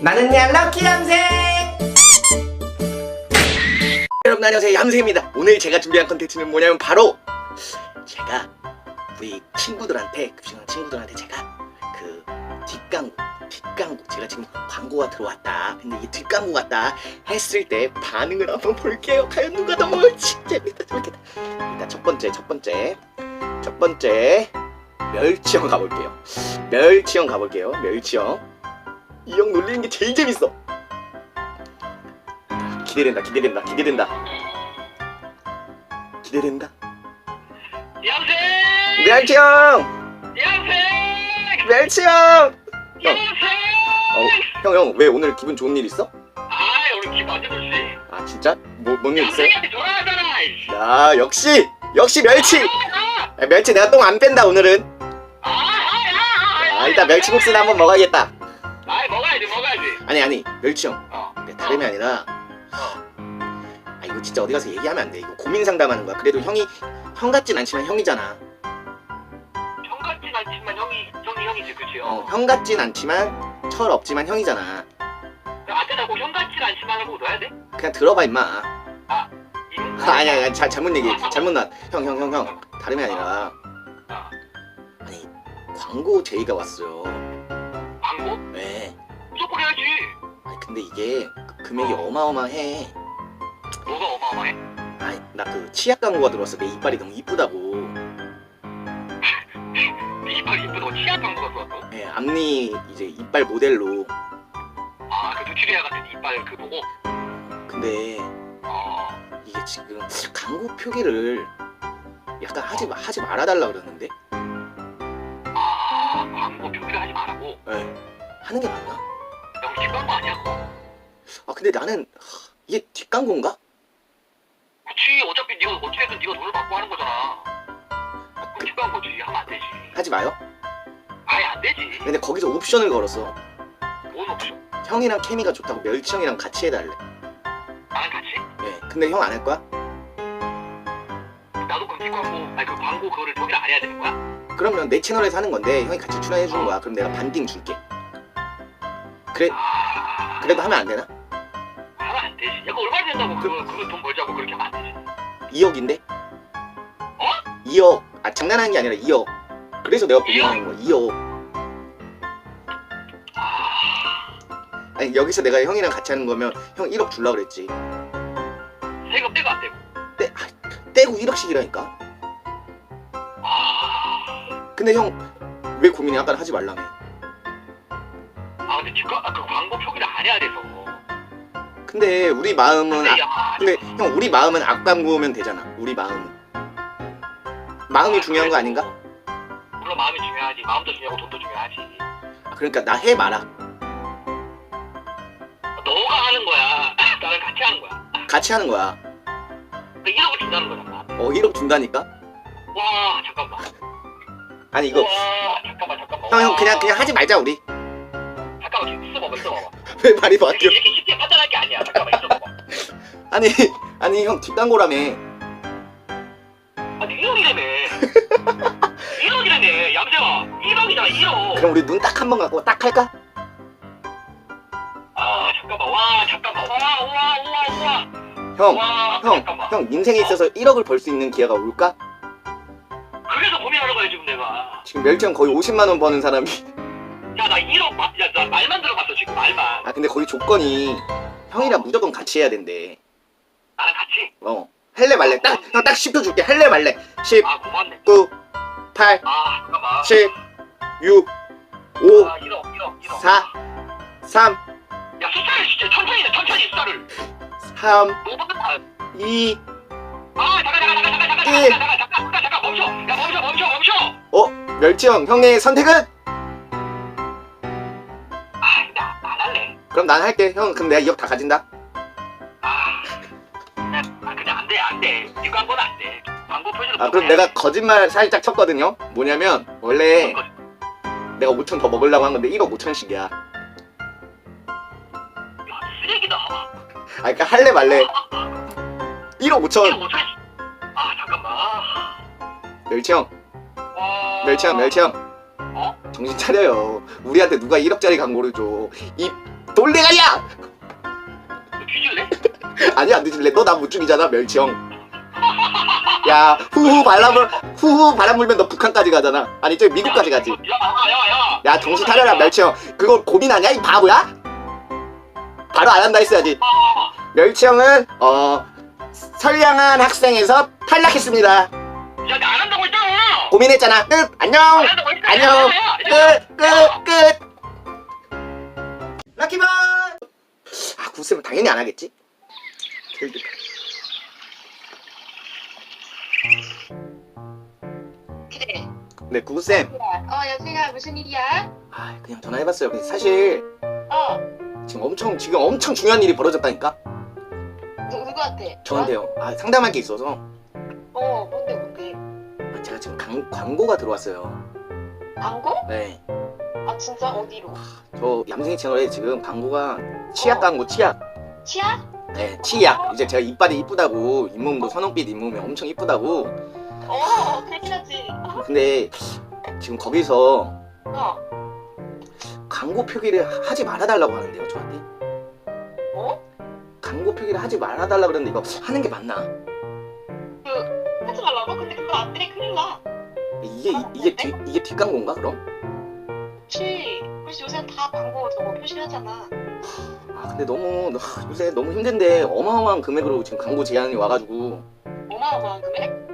나는야 럭키 얌생! 여러분 안녕하세요. 얌생입니다. 오늘 제가 준비한 컨텐츠는 뭐냐면 바로 제가 우리 친구들한테 급식하는 친구들한테 제가 그 뒷광고 뒷광고 제가 지금 광고가 들어왔다. 근데 이게 뒷광고 같다 했을 때 반응을 한번 볼게요. 과연 누가 더 멋지. 재밌다 재밌겠다. 일단 첫 번째 첫 번째 첫 번째 멸치형 가볼게요. 멸치형 가볼게요. 멸치형 이 형 놀리는 게 제일 재밌어 기대된다 기대된다 기대된다 기대된다 양생! 멸치 형 양생! 멸치 형 형. 양생! 형형왜 오늘 기분 좋은 일 있어? 아 오늘 기분 완전 좋지. 아 진짜? 뭐뭔일 있어요? 양생한테 전화하잖아. 이씨. 야 역시 역시 멸치 아, 야, 멸치 내가 똥 안 뺀다 오늘은 아, 아, 아, 아, 아 일단 멸치국수나 한번 먹어야겠다 아니 아니 멸치 형. 어. 그게 다름이 아니라 어. 아 이거 진짜 어디 가서 얘기하면 안 돼. 이거 고민 상담하는 거야. 그래도 형이 형 같진 않지만 형이잖아. 형 같진 않지만 형이 형이 형이지, 그치? 어, 형 같진 않지만 철 없지만 형이잖아. 앞에다 꼭형 같진 않지만 하고 넣어야 돼? 그냥 들어봐 임마. 임- 아, 아니 아니 자, 잘못 얘기 잘못 나형 형 형 형. 다름이 아니라. 어. 아니 광고 제의가 왔어요 근데 이게 그 금액이 어 마어마해 뭐가 어마어마해? 아니 나그 치약 광고가 들어왔어 내 이빨이 너무 이쁘다고 네 이빨 이쁘다고 치아 광고가 들어왔어. 예, 앞니 이제 이빨 모델로 아, 그 누트리아 같은 이빨 그 보고. 근데 어. 이게 지금 광고 표기를 약간 하지 마- 하지 말아 달라 그러는데 아, 광고 표기를 하지 말라고. 예, 하는 게 맞나? 형 뒷광고 아니야? 아 근데 나는 하, 이게 뒷광고인가? 그치 어차피 네가 어찌됐든 네가 돈을 받고 하는 거잖아 아, 그 뒷광고지 하면 안 되지 하지 마요. 아예 안 되지 근데 거기서 옵션을 걸었어. 뭔 옵션 형이랑 케미가 좋다고 멸치 형이랑 같이 해달래. 나랑 같이? 예, 근데 형 안 할 거야? 나도 그럼 뒷광고 아니 그 광고 그거를 표기를 안 해야 되는 거야? 그러면 내 채널에서 하는 건데 형이 같이 출연해 주는 거야. 그럼 내가 반띵 줄게. 그래 아 그래도 하면 안 되나? 하면 안 되지 야 그거 얼마 된다고 그거 그거 돈 벌자고 그렇게 하면 안 되지 2억인데? 어? 2억. 아 장난하는 게 아니라 2억. 그래서 내가 고민하는 거야. 2억. 아 아니 여기서 내가 형이랑 같이 하는 거면 형 1억 줄라 그랬지. 세금 떼고 안 떼고 떼, 아, 떼고 1억씩이라니까. 아, 근데 형 왜 고민해? 아까 하지 말라며. 아 근데 뒷광 아, 그 광고 표기를 안 해야 돼서 근데 우리 마음은 근데 아, 야 근데 형 우리 마음은 악광고면 되잖아. 우리 마음. 마음이 중요한 거 아닌가? 물론 마음이 중요하지 마음도 중요하고 돈도 중요하지 아, 그러니까 나 해 마라. 너가 하는 거야 나랑 같이 하는 거야 같이 하는 거야. 그 1억을 준다는 거잖아 어 1억 준다니까? 와 잠깐만 아니 이거 와 잠깐만 잠깐만 형형 와. 그냥 그냥 하지 말자 우리. 있어봐봐 왜 말이 바뀌어? 이렇게, 쉽게 판단할 게 아니야. 잠깐만 있어봐봐 아니 아니 형 뒷광고라며. 아니 1억이라며. 1억이라며. 얌생아 1억이잖아 1억 그럼 우리 눈 딱 한 번 갖고 딱 할까? 아 잠깐만. 와 잠깐만. 와와와와. 형, 와 형, 잠깐만. 형 인생에 있어서 1억을 벌 수 있는 기회가 올까? 그래서 고민하는 거야 지금 내가. 지금 멸치 형 거의 50만 원 버는 사람이. 야 나 1억 마, 야, 나 말만 들어봤어 지금 말만 아 근데 거기 조건이 형이랑 무조건 같이 해야 된대. 나랑 같이 어. 할래 말래. 딱 형딱 10표 줄게. 할래 말래. 10, 아 고맙네 9, 8, 아 잠깐만 7, 6, 5, 아 1억 1억 1억 4, 3, 야 숫자를 진짜 천천히 해 천천히 숫자를 3, 너무 많다 2. 아 잠깐 잠깐 잠깐 잠깐 잠깐 일. 잠깐 잠깐 잠깐 잠깐 멈춰 야 멈춰 멈춰 멈춰 어? 멸치 형 형의 선택은? 그럼 난 할게. 형 그럼 내가 2억 다 가진다. 아 아, 그냥 안 돼 안 돼 이 광고는 안 돼 광고 표시를 아 그럼 내가 거짓말 살짝 쳤거든요. 뭐냐면 원래 내가 5천 더 먹으려고 한 건데 1억 5천씩이야. 야 쓰레기다 아 그러니까 할래 말래. 1억 5천. 1억 5천 아 잠깐만 멸치 형. 와 멸치 형 멸치 형. 어? 정신 차려요. 우리한테 누가 1억짜리 광고를 줘. 이 돌대가리야! 너 뒤질래? 아니 안 뒤질래. 너 나 못 죽이잖아 멸치형. 야 후후 바람 불 후후 바람 불면 너 북한까지 가잖아. 아니 저기 미국까지 가지. 야야야야 야. 정신 차려라 멸치형. 그걸 고민하냐 이 바보야? 바로 안 한다 했어야지. 멸치형은 어 선량한 학생에서 탈락했습니다. 야나 안 한다고 했잖아. 고민했잖아. 끝 안녕. 안 안녕. 끝 끝 끝 럭키볼 아 구쌤은 당연히 안 하겠지 길드. 그래. 네 구쌤 어, 여보세요. 무슨 일이야? 아 그냥 전화해봤어요 근데 사실 어, 지금 엄청 지금 엄청 중요한 일이 벌어졌다니까 누, 누구한테? 저한테요 아 상담할 게 있어서 어, 뭔데, 뭔데? 아, 제가 지금 강, 광고가 들어왔어요 광고? 네저 아, 진짜? 어디로? 얌생이 채널에 지금 광고가 치약 광고 치약 치아? 네 치약 이제 제가 이빨이 이쁘다고 잇몸도 선홍빛 잇몸이 엄청 이쁘다고 어, 그렇긴 하지. 근데 지금 거기서 어, 광고 표기를 하- 하지 말아달라고 하는데요 저한테 어? 광고 표기를 하지 말아달라고 그러는데 이거 하는 게 맞나 하지 말라고? 근데 그거 안 돼. 큰일 나. 이게 이- 이게 뒤, 이게 뒷광고인가 그럼? 그치. 그래서 요새 다 광고 저거 표시하잖아. 아 근데 너무 하, 요새 너무 힘든데 어마어마한 금액으로 지금 광고 제안이 와가지고 어마어마한 금액?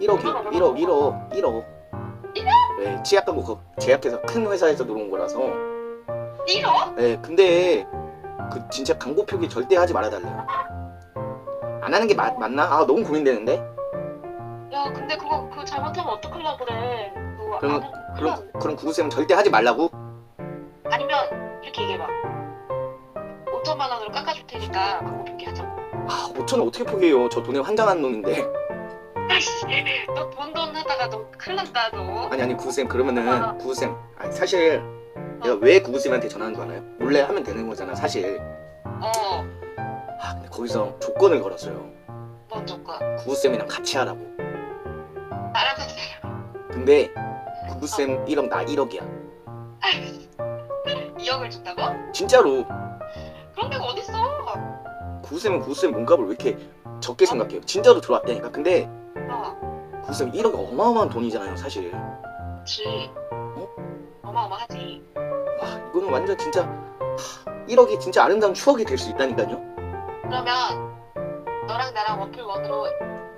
1억 1억 1억 1억 네 치약 광고 그거 제약회사 큰 회사에서 들어온 거라서 1억? 네 근데 그 진짜 광고 표기 절대 하지 말아달래요 안 하는 게 맞, 맞나? 아 너무 고민되는데 야, 근데 그거, 그거 잘못하면 어떡하려고 그래. 그럼- 그럼. 그럼 구구쌤 절대 하지 말라고? 아니면, 이렇게 얘기해봐. 5천만 원으로 깎아줄 테니까 광고 표기 하자고. 아 5천 원 어떻게 포기해요 저 돈에 환장한 놈인데 아이씨, 너 돈 돈 하다가 너 큰일 난다, 너. 아니 아니 구구쌤 그러면은 구구쌤 아니 사실 내가 왜 구구쌤한테 전화한 줄 알아요? 몰래 하면 되는 거잖아 사실 어, 아 근데 거기서 조건을 걸었어요 뭔 조건? 구구쌤이랑 같이 하라고 나랑 같이 해요. 근데 구구쌤 1억 나 1억이야 2억을 준다고? 진짜로 그런 데가 어딨어? 구구쌤은 구구쌤 몸값을 왜 이렇게 적게 생각해요 진짜로 들어왔다니까 근데 어, 구구쌤 1억 이 어마어마한 돈이잖아요 사실 그치. 어? 어마어마하지. 와 이거는 완전 진짜 하, 1억이 진짜 아름다운 추억이 될 수 있다니까요 그러면 너랑 나랑 원플 원으로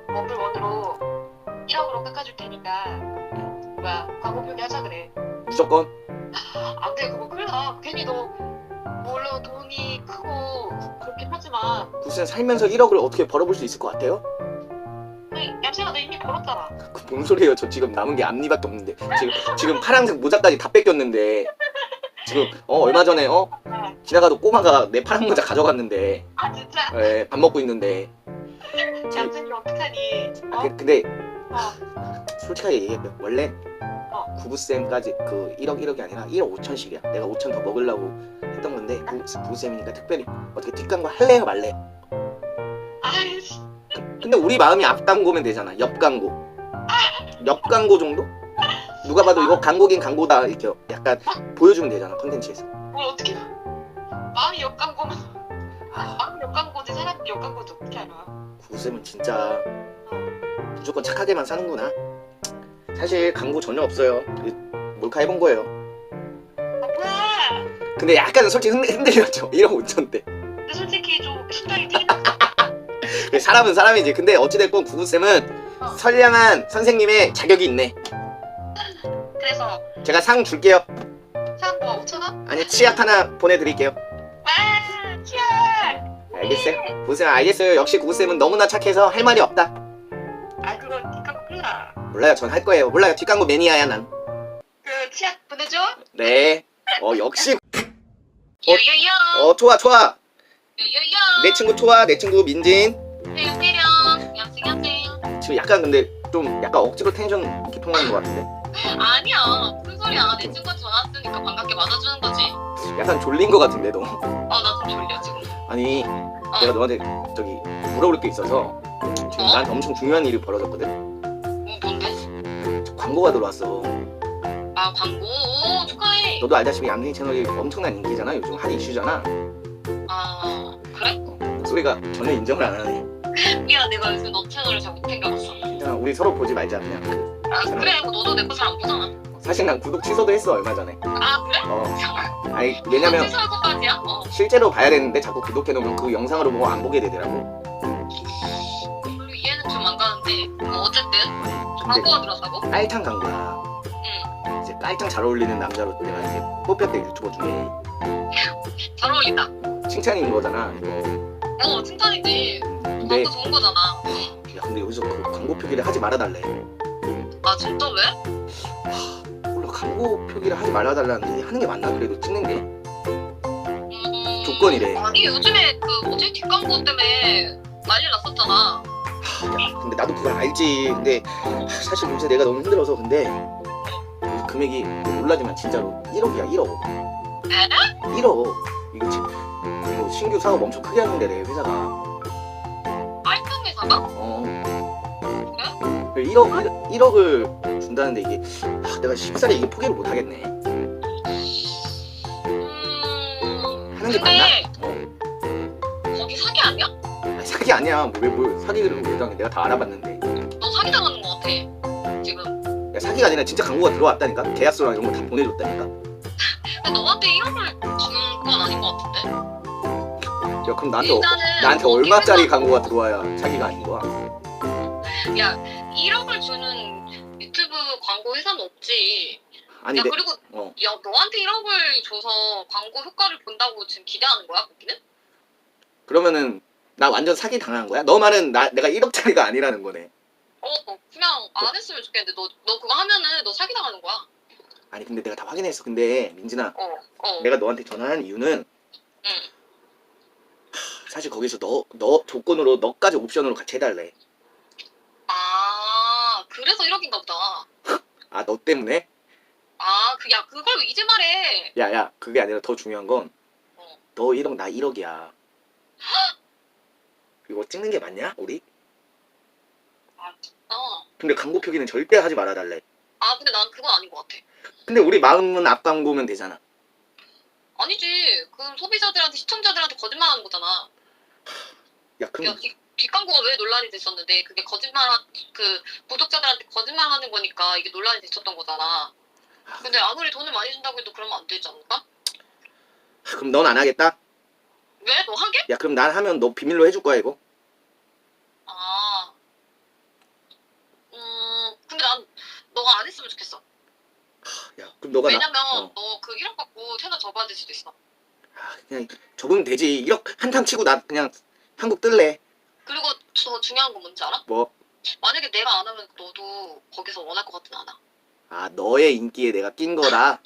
원플 원으로 1억으로 깎아줄 테니까 뭐야 광고 표기 하자 그래. 무조건 안 돼 그거 큰일 나. 괜히 너 물론 돈이 크고 그렇긴 하지만 구구쌤 살면서 1억을 어떻게 벌어볼 수 있을 것 같아요? 얌생아 너 이미 벌었잖아. 그 뭔 소리예요 저 지금 남은 게 앞니밖에 없는데 지금 지금 파란색 모자까지 다 뺏겼는데 지금 어 얼마 전에 어 지나가도 꼬마가 내 파란 모자 가져갔는데 아 진짜? 예, 밥 먹고 있는데 얌생이 어떡하니? 아, 어? 그- 근데 어. 솔직하게 얘기해요. 원래 어. 구구쌤까지 그 1억 1억이 아니라 1억 5천씩이야. 내가 5천 더 먹으려고 했던 건데 구- 구구쌤이니까 특별히 어떻게 뒷광고 할래요 말래요? 아이씨. 근데 우리 마음이 앞 광고면 되잖아. 옆 광고. 옆 광고 정도? 누가 봐도 이거 광고긴 광고다. 이렇게 약간 보여주면 되잖아 컨텐츠에서. 뭘 어떻게 마음이 역광고면 아. 마음이 역광고지 사람이 역광고지 어떻게 알아? 구구쌤은 진짜 무조건 착하게만 사는구나. 사실 광고 전혀 없어요. 그 몰카 해본 거예요! 근데 약간은 솔직히 흔들, 흔들 렸죠. 1억 5천 대 근데 솔직히 좀 뛰긴 그 사람은 사람이지. 근데 어찌됐건 구구쌤은 어. 선량한 선생님의 자격이 있네. 그래서 제가 상 줄게요. 상 뭐 5천원? 아니 치약 하나 보내드릴게요. 와! 치아! 알겠어요? 구구쌤 알겠어요. 역시 구구쌤은 너무나 착해서 할 말이 없다 몰라 몰라요. 전 할 거예요. 몰라요. 뒷광고 매니아야 난네 그 치약 보내줘? 어 역시. 요요요. 어 좋아 좋아. 요요요. 내 친구 좋아. 내 친구 민진. 양생 양생 지금 약간 근데 좀 약간 억지로 텐션 이렇게 통하는 것 같은데? 아니야 무슨 소리야. 내 친구한테 전화 왔으니까 반갑게 맞아주는 거지. 약간 졸린 것 같은데 너? 어나 좀 졸려 지금. 아니 내가 너한테 저기 물어볼 게 있어서 지금 어? 나한테 엄청 중요한 일이 벌어졌거든? 광고가 들어왔어 아아 광고 오, 축하해. 너도 알다시피 양생 채널이 엄청난 인기잖아 요즘 핫 이슈잖아 아 그래? 소리가 전혀 인정을 안 하네 미안 내가 요즘 너 채널을 잘못 챙겨봤어. 그냥 우리 서로 보지 말자 그냥 그, 아 그래 뭐 너도 내 거 잘 안 보잖아. 사실 난 구독 취소도 했어 얼마 전에 아 그래? 어 아니 왜냐면 취소할 것까지야? 어. 실제로 봐야 되는데 자꾸 구독해놓으면 그 영상으로 보고 안 보게 되더라고 광고가 들었다고? 깔창 광고야 응. 이제 깔창 잘 어울리는 남자로 내가 이제 뽑혔대 유튜버 중에 잘 어울린다. 칭찬인 거잖아 이거 어 칭찬이지. 근데 광고 좋은 거잖아. 야 근데 여기서 그 광고 표기를 하지 말아달래 아 진짜 왜? 몰라 광고 표기를 하지 말아달라는데 하는 게 맞나 그래도 찍는 게 음... 조건이래. 아니 요즘에 그 뭐지 뒷광고 때문에 난리 났었잖아. 야, 근데 나도 그걸 알지 근데 사실 요새 내가 너무 힘들어서 근데 이 금액이 놀라지만 진짜로 1억이야 1억 에? 1억 이거 지금 이거 신규 사업 엄청 크게 하는데 내 회사가 회사가? 어 1억 1 억을 준다는데 이게 아, 내가 쉽사리 이게 포기를 못 하겠네 음... 하는 게 맞나? 근데 어 거기 사기 아니야? 아니, 사기 아니야 왜뭘 사기를 왜 당해 내가 다 알아봤는데 너 사기 당하는 거 같아. 지금. 야, 사기가 아니라 진짜 광고가 들어왔다니까 계약서랑 이런 거 다 보내줬다니까 근데 너한테 1억을 주는 건 아닌 것 같은데? 야 그럼 나한테 어- 일단은 나한테 얼마짜리 회사- 광고가 들어와야 사기가 아닌 거야? 야 1억을 주는 유튜브 광고 회사는 없지. 아니 야 내 그리고 어. 야 너한테 1억을 줘서 광고 효과를 본다고 지금 기대하는 거야 거기는? 그러면은 나 완전 사기 당한 거야? 너 말은 나 내가 1억짜리가 아니라는 거네. 어 어, 그냥 안 했으면 좋겠는데 너 너 그거 하면은 너 사기 당하는 거야. 아니 근데 내가 다 확인했어. 근데 민진아, 어 어. 내가 너한테 전화한 이유는 응. 하, 사실 거기서 너 너 조건으로 너까지 옵션으로 같이 해달래. 아 그래서 1억인가 보다. 아 너 때문에? 아 그 야 그걸 이제 말해. 야 야 그게 아니라 더 중요한 건 너 어. 1억 나 1억이야. 이거 찍는 게 맞냐 우리? 어. 근데 광고 표기는 절대 하지 말아달래. 아 근데 난 그건 아닌 것 같아. 근데 우리 마음은 앞 광고면 되잖아. 아니지. 그럼 소비자들한테 시청자들한테 거짓말 하는 거잖아. 야 야, 그럼 뒷, 뒷광고가 왜 논란이 됐었는데 그게 거짓말 그 구독자들한테 거짓말 하는 거니까 이게 논란이 됐었던 거잖아. 근데 아무리 돈을 많이 준다고 해도 그러면 안 되지 않을까? 그럼 넌 안 하겠다? 왜? 너 하게? 야 그럼 난 하면 너 비밀로 해줄 거야 이거? 아. 음, 근데 난 너가 안 했으면 좋겠어. 야 그럼 너가 나 왜냐면 어. 너그 1억 갖고 채널 접어야 될 수도 있어. 아, 그냥 적으면 되지. 1억 한탕 치고 나 그냥 한국 뜰래. 그리고 더 중요한 건 뭔지 알아? 뭐? 만약에 내가 안 하면 너도 거기서 원할 것 같진 않아. 아 너의 인기에 내가 낀 거다.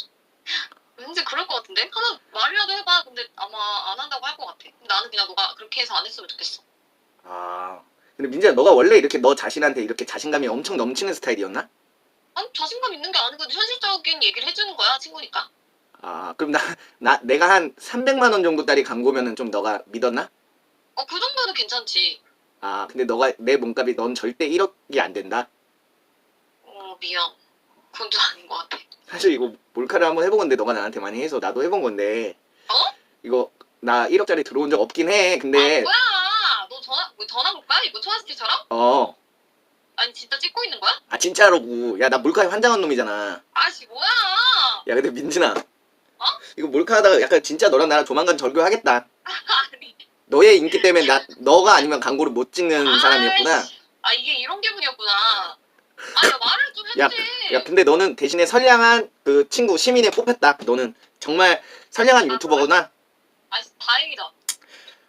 왠지 그럴 것 같은데? 하나 말이라도 해봐. 근데 아마 안 한다고 할 것 같아. 근데 나는 그냥 너가 그렇게 해서 안 했으면 좋겠어. 아 근데 민지야 너가 원래 이렇게 너 자신한테 이렇게 자신감이 엄청 넘치는 스타일이었나? 아니 자신감 있는 게 아니고 현실적인 얘기를 해주는 거야 친구니까. 아 그럼 나, 나 내가 한 300만 원 정도짜리 광고면은 좀 너가 믿었나? 어 그 정도는 괜찮지. 아 근데 너가 내 몸값이 넌 절대 1억이 안 된다. 어 미안. 그건 좀 같아. 사실 이거 몰카를 한번 해본 건데 너가 나한테 많이 해서 나도 해본 건데. 어? 이거 나 1억짜리 들어온 적 없긴 해. 근데 아 뭐야? 너 전화 뭐 전화 볼까? 이거 초아스티처럼? 어. 아니 진짜 찍고 있는 거야? 아 진짜로고. 야 나 몰카에 환장한 놈이잖아. 아씨 뭐야? 야 근데 민진아 어? 이거 몰카하다가 약간 진짜 너랑 나랑 조만간 절교하겠다 아니. 너의 인기 때문에 나 너가 아니면 광고를 못 찍는 사람이었구나 아이씨. 아 이게 이런 기분이었구나. 아니 야, 말을 좀 야. 야 근데 너는 대신에 선량한 그 친구 시민에 뽑혔다 너는 정말 선량한 아, 유튜버구나 아 다행이다.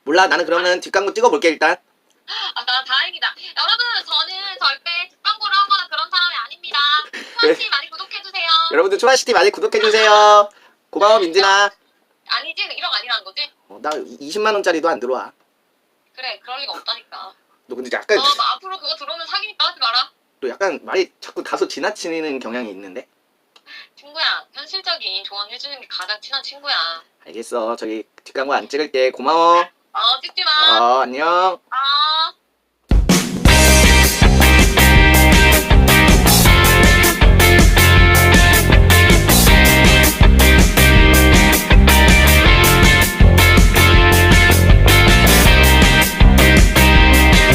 몰라 나는 그러면 뒷광고 찍어볼게 일단 아, 나 다행이다. 여러분, 저는 절대 뒷광고를 하거나 그런 사람이 아닙니다. 수아씨 많이 구독해주세요. 여러분들 초아시티 많이 구독해주세요 고마워 민진아 아니지? 1억 아니라는 거지? 어, 나 20만 원짜리도 안 들어와 그래, 그럴 리가 없다니까. 너 근데 약간 너, 너 앞으로 그거 들어오면 사귀니까 하지 마라. 또 약간 말이 자꾸 다소 지나치는 경향이 있는데 친구야, 현실적인 조언 해주는 게 가장 친한 친구야. 알겠어 저기 뒷광고 안 찍을게 고마워 어, 찍지 마. 어 안녕 아.